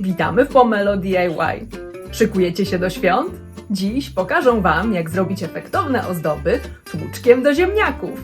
Witamy w Pomelo DIY. Szykujecie się do świąt? Dziś pokażę Wam, jak zrobić efektowne ozdoby tłuczkiem do ziemniaków.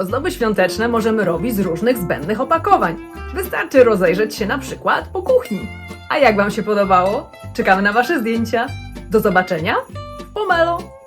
Ozdoby świąteczne możemy robić z różnych zbędnych opakowań. Wystarczy rozejrzeć się na przykład po kuchni. A jak Wam się podobało? Czekamy na Wasze zdjęcia. Do zobaczenia w Pomelo!